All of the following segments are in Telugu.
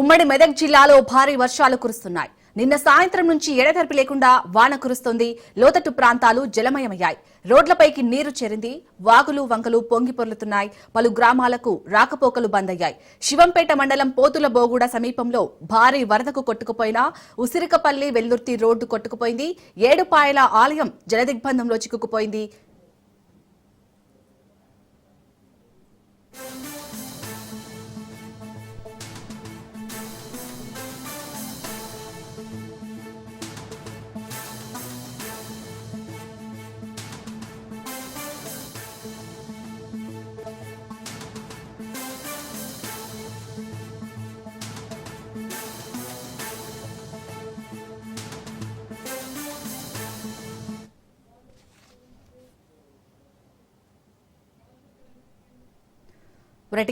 ఉమ్మడి మెదక్ జిల్లాలో భారీ వర్షాలు కురుస్తున్నాయి. నిన్న సాయంత్రం నుంచి ఎడతెరపి లేకుండా వాన కురుస్తోంది. లోతట్టు ప్రాంతాలు జలమయమయ్యాయి. రోడ్లపైకి నీరు చేరింది. వాగులు వంకలు పొంగి పొర్లుతున్నాయి. పలు గ్రామాలకు రాకపోకలు బంద్ అయ్యాయి శివంపేట మండలం పోతుల బోగూడ సమీపంలో భారీ వరదకు కొట్టుకుపోయిన ఉసిరికపల్లి వెల్లుర్తి రోడ్డు కొట్టుకుపోయింది. ఏడుపాయల ఆలయం జలదిగ్బంధంలో చిక్కుకుపోయింది.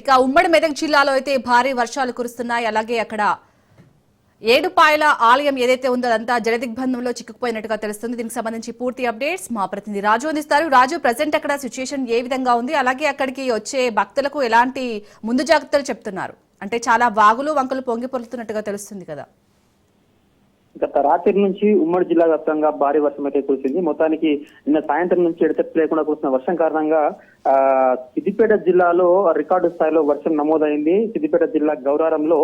ఇక ఉమ్మడి మెదక్ జిల్లాలో అయితే భారీ వర్షాలు కురుస్తున్నాయి. అలాగే అక్కడ ఏడుపాయల ఆలయం ఏదైతే ఉందో అదంతా జలదిగ్బంధంలో చిక్కుకుపోయినట్టుగా తెలుస్తుంది. దీనికి సంబంధించి పూర్తి అప్డేట్స్ మా ప్రతినిధి రాజు అందిస్తారు. రాజు ప్రజెంట్ అక్కడ సిచ్యుయేషన్ ఏ విధంగా ఉంది? అలాగే అక్కడికి వచ్చే భక్తులకు ఎలాంటి ముందు జాగ్రత్తలు చెప్తున్నారు? అంటే చాలా వాగులు వంకలు పొంగిపొరుతున్నట్టుగా తెలుస్తుంది కదా. గత రాత్రి నుంచి ఉమ్మడి జిల్లా వ్యాప్తంగా భారీ వర్షం అయితే కురిసింది. మొత్తానికి నిన్న సాయంత్రం నుంచి ఎడతెప్పి లేకుండా కురిసిన వర్షం కారణంగా ఆ సిద్దిపేట జిల్లాలో రికార్డు స్థాయిలో వర్షం నమోదైంది. సిద్దిపేట జిల్లా గౌరారంలో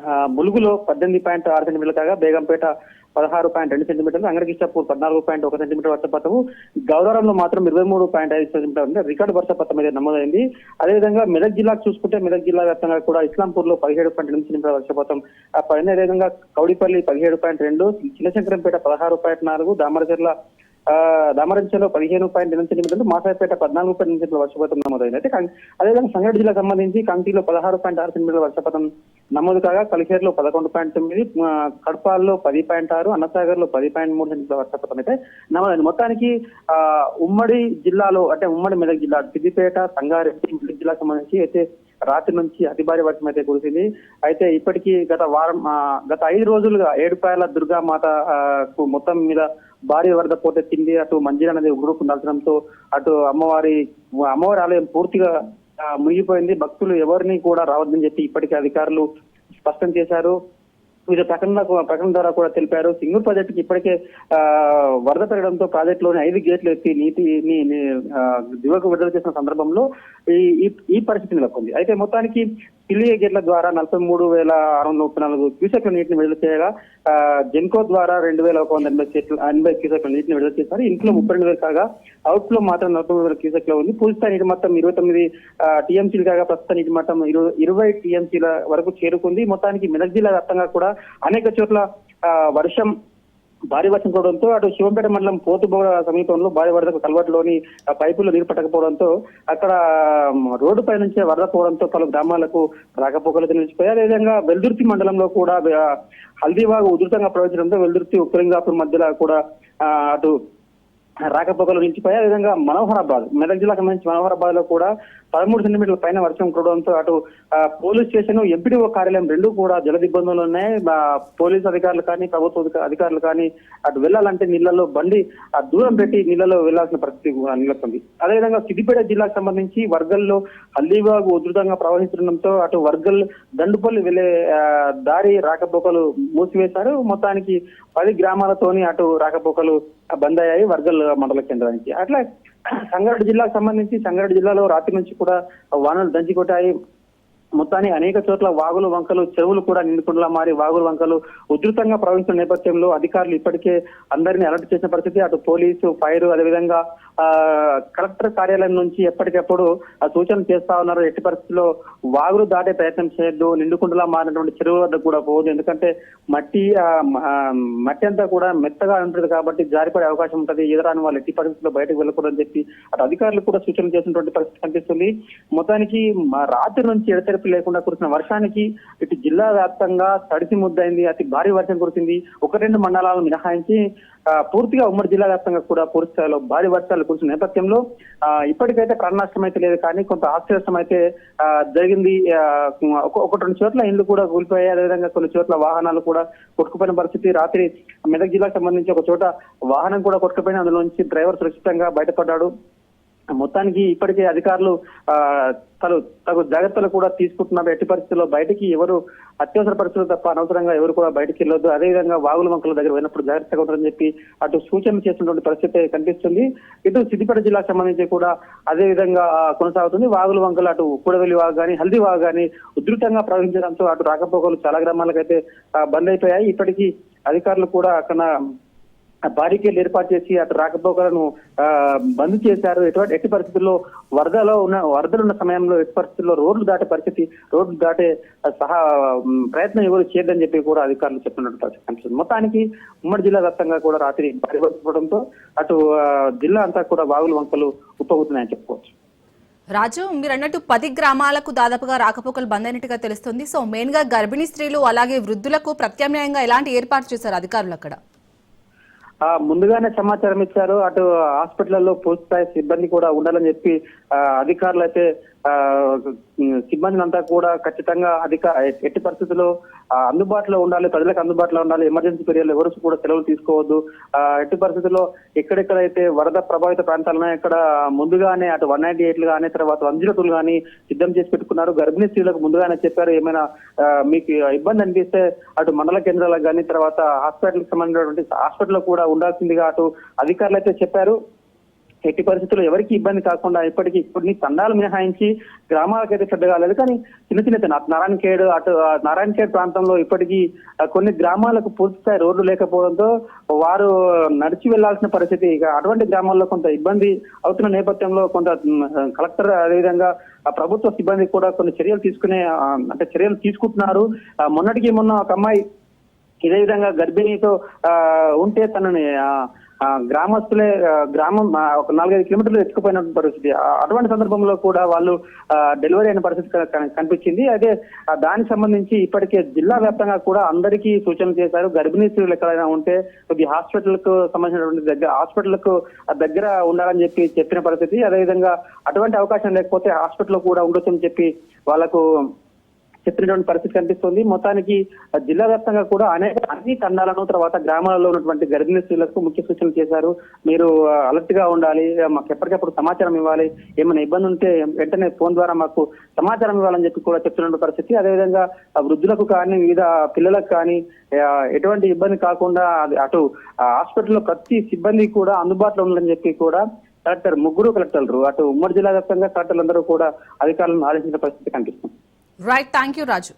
ఆ, ములుగులో పద్దెనిమిది పాయింట్ ఆరు సెంటీమీటర్లు కాగా బేగంపేట పదహారు పాయింట్ రెండు సెంటీమీటర్లు అంగరకిష్టాపూర్ పద్నాలుగు పాయింట్ ఒక సెంటీమీటర్ వర్షపాతము గౌరవంలో మాత్రం ఇరవై మూడు పాయింట్ ఐదు సెంటీమీటర్ ఉంది రికార్డు వర్షపాతం అయితే నమోదైంది. అదేవిధంగా మెదక్ జిల్లాకు చూసుకుంటే మెదక్ జిల్లా వ్యాప్తంగా కూడా ఇస్లాంపూర్లో పదిహేడు పాయింట్ ఎనిమిది సెంటీమీటర్ వర్షపాతం ఆ పైన అదేవిధంగా కౌడిపల్లి పదిహేడు పాయింట్ రెండు చిన్నశంకరంపేట పదహారు పాయింట్ నాలుగు దామరచర్ల ఆ, దామరంచలో పదిహేను పాయింట్ ఎనిమిది సెంటీమీటర్లు మాసాయపేట పద్నాలుగు పాయింట్ ఎనిమిది వర్షపాతం నమోదైంది. అయితే అదేవిధంగా సంగారెడ్డి జిల్లా సంబంధించి కంకిలో పదహారు పాయింట్ ఆరు సెంటీమీటర్ల వర్షపాతం నమోదు కాగా కలిసేరులో పదకొండు పాయింట్ తొమ్మిది కడపాల్లో పది పాయింట్ ఆరు అన్నసాగర్లో పది పాయింట్ మూడు సెంటీమీటర్ల వర్షపాతం అయితే నమోదైంది. మొత్తానికి ఆ ఉమ్మడి జిల్లాలో అంటే ఉమ్మడి మెదక్ జిల్లా సిద్దిపేట సంగారెడ్డి మెదక్ సంబంధించి అయితే రాత్రి నుంచి అతి భారీ వర్షం అయితే కురిసింది. అయితే ఇప్పటికీ గత వారం గత ఐదు రోజులుగా ఏడుపాయల దుర్గామాత కు మొత్తం మీద భారీ వరద పోటెత్తింది అటు మంజీర నది ఉగ్రుకుండడంతో అటు అమ్మవారి అమ్మవారి ఆలయం పూర్తిగా మునిగిపోయింది. భక్తులు ఎవరిని కూడా రావద్దని చెప్పి ఇప్పటికే అధికారులు స్పష్టం చేశారు. వివిధ ప్రకటన ప్రకటన ద్వారా కూడా తెలిపారు. సింగూరు ప్రాజెక్టుకి ఇప్పటికే ఆ, వరద పెరగడంతో ప్రాజెక్టులోని ఐదు గేట్లు ఎత్తి నీటిని దివకు విడుదల చేసిన సందర్భంలో ఈ ఈ- పరిస్థితి నెలకొంది. అయితే మొత్తానికి పిల్లి గేట్ల ద్వారా నలభై మూడు వేల ఆరు వందల ముప్పై నాలుగు క్యూసెక్ల నీటిని విడుదల చేయగా ఆ, జెన్కో ద్వారా రెండు వేల ఒక వంద ఎనభై క్యూసెక్ల ఎనభై క్యూసెక్ల నీటిని విడుదల చేశారు. ఇంట్లో ముప్పై రెండు వేలు కాగా అవుట్లో మాత్రం నలభై మూడు వేల క్యూసెక్ల ఉంది. పూర్తి నీటి మొత్తం ఇరవై తొమ్మిది టీఎంసీలు కాగా ప్రస్తుత నీటి మట్టం ఇరవై ఇరవై టీఎంసీల వరకు చేరుకుంది. మొత్తానికి మెదక్ జిల్లా వ్యాప్తంగా కూడా అనేక చోట్ల వర్షం భారీ వర్షం పడడంతో అటు శివంపేట మండలం పోతుబోగ సమీపంలో భారీ వరదకు కల్వర్టులోని పైపుల్లో పైపులు నీరు పట్టకపోవడంతో అక్కడ రోడ్డు పై నుంచే వరద పోవడంతో పలు గ్రామాలకు రాకపోకలు నిలిచిపోయాయి అదేవిధంగా వెల్దుర్తి మండలంలో కూడా హల్దీవాగు ఉధృతంగా ప్రవహించడంతో వెల్దుర్తి ఉక్కలింగాపూర్ మధ్యలో కూడా అటు రాకపోకలు నిలిచిపోయాయి. అదేవిధంగా మనోహరాబాద్ మెదక్ జిల్లాకు సంబంధించి మనోహరాబాద్లో కూడా పదమూడు సెంటీమీటర్ల పైన వర్షం కురవడంతో అటు పోలీస్ స్టేషన్ ఎంపీడీఓ కార్యాలయం రెండు కూడా జల ఉన్నాయి. పోలీస్ అధికారులు కానీ ప్రభుత్వ అధికారులు కానీ అటు వెళ్ళాలంటే నీళ్ళలో బండి ఆ దూరం పెట్టి నీళ్ళలో వెళ్ళాల్సిన పరిస్థితి కూడా అదేవిధంగా సిద్దిపేట జిల్లాకు సంబంధించి వర్గల్లో హల్దీబాగు ఉధృతంగా ప్రవహిస్తుండడంతో అటు వర్గల్ దండుపల్లి వెళ్ళే దారి రాకపోకలు మూసివేశారు. మొత్తానికి పది గ్రామాలతోని అటు రాకపోకలు బంద్ అయ్యాయి వర్గల్ మండల కేంద్రానికి. అట్లా సంగారెడ్డి జిల్లాకు సంబంధించి సంగారెడ్డి జిల్లాలో రాత్రి నుంచి కూడా వానలు దంచి కొట్టాయి మొత్తానికి అనేక చోట్ల వాగులు వంకలు చెరువులు కూడా నిండుకుండా మారి వాగులు వంకలు ఉధృతంగా ప్రవహిస్తున్న నేపథ్యంలో అధికారులు ఇప్పటికే అందరినీ అలర్ట్ చేసిన పరిస్థితి. అటు పోలీసు ఫైర్ అదేవిధంగా కలెక్టర్ కార్యాలయం నుంచి ఎప్పటికప్పుడు సూచన సూచనలు చేస్తా ఉన్నారు. ఎట్టి పరిస్థితుల్లో వాగులు దాటే ప్రయత్నం చేయొద్దు. నిండుకుండలా మారినటువంటి చెరువు వద్ద కూడా పోదు ఎందుకంటే మట్టి మట్టి అంతా కూడా మెత్తగా ఉంటుంది కాబట్టి జారిపడే అవకాశం ఉంటుంది. ఎదురాని వాళ్ళు ఎట్టి పరిస్థితుల్లో బయటకు వెళ్ళకూడదని చెప్పి అటు అధికారులు కూడా సూచనలు చేసినటువంటి పరిస్థితి కనిపిస్తుంది. మొత్తానికి రాత్రి నుంచి ఎడతెరిపి లేకుండా కురిసిన వర్షానికి ఇటు జిల్లా వ్యాప్తంగా తడిసి ముద్దైంది అతి భారీ వర్షం కురిసింది. ఒక రెండు మండలాలు మినహాయించి పూర్తిగా ఉమ్మడి జిల్లా వ్యాప్తంగా కూడా పూర్తి స్థాయిలో భారీ వర్షాలు కురిసిన నేపథ్యంలో ఆ, ఇప్పటికైతే ప్రాణ నష్టం అయితే లేదు కానీ కొంత ఆస్తి నష్టం అయితే జరిగింది. ఆ, ఒక- ఒక రెండు చోట్ల ఇండ్లు కూడా కూలిపోయాయి. అదేవిధంగా కొన్ని చోట్ల వాహనాలు కూడా కొట్టుకుపోయిన పరిస్థితి. రాత్రి మెదక్ జిల్లాకు సంబంధించి ఒక చోట వాహనం కూడా కొట్టుకుపోయిన అందులో నుంచి డ్రైవర్ సురక్షితంగా బయటపడ్డాడు. మొత్తానికి ఇప్పటికే అధికారులు ఆ, తగు తగు జాగ్రత్తలు కూడా తీసుకుంటున్నారు. ఎట్టి పరిస్థితుల్లో బయటికి ఎవరు అత్యవసర పరిస్థితులు తప్ప అనవసరంగా ఎవరు కూడా బయటికి వెళ్ళొద్దు. అదేవిధంగా వాగుల వంకల దగ్గర పోయినప్పుడు జాగ్రత్తగా ఉంటారని చెప్పి అటు సూచనలు చేసినటువంటి పరిస్థితి కనిపిస్తుంది. ఇటు సిద్దిపేట జిల్లాకు సంబంధించి కూడా అదే విధంగా కొనసాగుతుంది. వాగుల వంకలు అటు కూడవెల్లి వాగు కానీ హల్దీ వాగు కానీ ఉధృతంగా ప్రవహించడంతో అటు రాకపోకలు చాలా గ్రామాలకైతే బంద్ అయిపోయాయి. ఇప్పటికీ అధికారులు కూడా అక్కడ బారికేలు ఏర్పాటు చేసి అటు రాకపోకలను బంద్ చేశారు. ఎటువంటి ఎట్టి పరిస్థితుల్లో వరదలో ఉన్న వరదలు ఉన్న సమయంలో ఎట్టి పరిస్థితుల్లో రోడ్లు దాటే పరిస్థితి రోడ్లు దాటే సహా ప్రయత్నం ఎవరు చేయదని చెప్పి కూడా అధికారులు చెప్తున్నట్టు కనిపిస్తుంది మొత్తానికి ఉమ్మడి జిల్లా వ్యాప్తంగా కూడా రాత్రి భారీ అటు జిల్లా అంతా కూడా వాగులు వంకలు ఉప్పగుతున్నాయని చెప్పుకోవచ్చు. రాజు మీరు అన్నట్టు పది గ్రామాలకు దాదాపుగా రాకపోకలు బంద్ అయినట్టుగా తెలుస్తుంది. సో మెయిన్గా గర్భిణీ స్త్రీలు అలాగే వృద్ధులకు ప్రత్యామ్నాయంగా ఎలాంటి ఏర్పాటు చేశారు అధికారులు అక్కడ? ముందుగానే సమాచారం ఇచ్చారు. అటు హాస్పిటల్లో పూర్తి స్థాయి సిబ్బంది కూడా ఉండాలని చెప్పి ఆ, అధికారులు అయితే సిబ్బందిని అంతా కూడా ఖచ్చితంగా అధిక ఎట్టి పరిస్థితుల్లో అందుబాటులో ఉండాలి ప్రజలకు అందుబాటులో ఉండాలి ఎమర్జెన్సీ పీరియడ్ ఎవరు కూడా సెలవులు తీసుకోవద్దు. ఆ, ఎట్టి పరిస్థితుల్లో ఎక్కడెక్కడైతే వరద ప్రభావిత ప్రాంతాలను ఇక్కడ ముందుగానే అటు వన్ నైన్టీ ఎయిట్లు కానీ తర్వాత వన్ జీరో టూలు కానీ సిద్ధం చేసి పెట్టుకున్నారు. గర్భిణీ స్త్రీలకు ముందుగానే చెప్పారు. ఏమైనా మీకు ఇబ్బంది అనిపిస్తే అటు మండల కేంద్రాలకు కానీ తర్వాత హాస్పిటల్కి సంబంధించినటువంటి హాస్పిటల్ కూడా ఉండాల్సిందిగా అటు అధికారులు అయితే చెప్పారు. ఎట్టి పరిస్థితుల్లో ఎవరికి ఇబ్బంది కాకుండా ఇప్పటికీ కొన్ని తండాలు మినహాయించి గ్రామాలకైతే శ్రద్ధ కాలేదు కానీ చిన్న చిన్న చిన్న నారాయణ ఖేడ్ అటు ఆ, నారాయణ ఖేడ్ ప్రాంతంలో ఇప్పటికీ కొన్ని గ్రామాలకు పూర్తి స్థాయి రోడ్లు లేకపోవడంతో వారు నడిచి వెళ్ళాల్సిన పరిస్థితి ఇక అటువంటి గ్రామాల్లో కొంత ఇబ్బంది అవుతున్న నేపథ్యంలో కొంత కలెక్టర్ అదేవిధంగా ప్రభుత్వ సిబ్బంది కూడా కొన్ని చర్యలు తీసుకునే అంటే చర్యలు తీసుకుంటున్నారు. మొన్నటికి మొన్న ఒక అమ్మాయి ఇదే విధంగా గర్భిణీతో ఉంటే తనని ఆ, గ్రామస్తులే గ్రామం ఒక నాలుగైదు కిలోమీటర్లు ఎత్తుకుపోయిన పరిస్థితి. అటువంటి సందర్భంలో కూడా వాళ్ళు డెలివరీ అయిన పరిస్థితి కనిపించింది. అయితే దానికి సంబంధించి ఇప్పటికే జిల్లా వ్యాప్తంగా కూడా అందరికీ సూచనలు చేశారు. గర్భిణీ స్త్రీలు ఎక్కడైనా ఉంటే కొద్ది హాస్పిటల్కు సంబంధించినటువంటి దగ్గర హాస్పిటల్కు దగ్గర ఉండాలని చెప్పి చెప్పిన పరిస్థితి. అదేవిధంగా అటువంటి అవకాశం లేకపోతే హాస్పిటల్ కూడా ఉండొచ్చని చెప్పి వాళ్ళకు చెప్పినటువంటి పరిస్థితి కనిపిస్తుంది. మొత్తానికి జిల్లా వ్యాప్తంగా కూడా అనేక అన్ని తండాలను తర్వాత గ్రామాలలో ఉన్నటువంటి గర్భిణీ స్త్రీలకు ముఖ్య సూచనలు చేశారు. మీరు అలర్ట్గా ఉండాలి. మాకు ఎప్పటికప్పుడు సమాచారం ఇవ్వాలి. ఏమైనా ఇబ్బంది ఉంటే వెంటనే ఫోన్ ద్వారా మాకు సమాచారం ఇవ్వాలని చెప్పి కూడా చెప్తున్న పరిస్థితి. అదేవిధంగా వృద్ధులకు కానీ వివిధ పిల్లలకు కానీ ఎటువంటి ఇబ్బంది కాకుండా అటు హాస్పిటల్లో ప్రతి సిబ్బంది కూడా అందుబాటులో ఉండాలని చెప్పి కూడా కలెక్టర్ ముగ్గురు కలెక్టర్లు అటు ఉమ్మడి జిల్లా వ్యాప్తంగా కలెక్టర్లు అందరూ కూడా అధికారులను ఆదేశించిన పరిస్థితి కనిపిస్తుంది. Right. Thank you, Raju.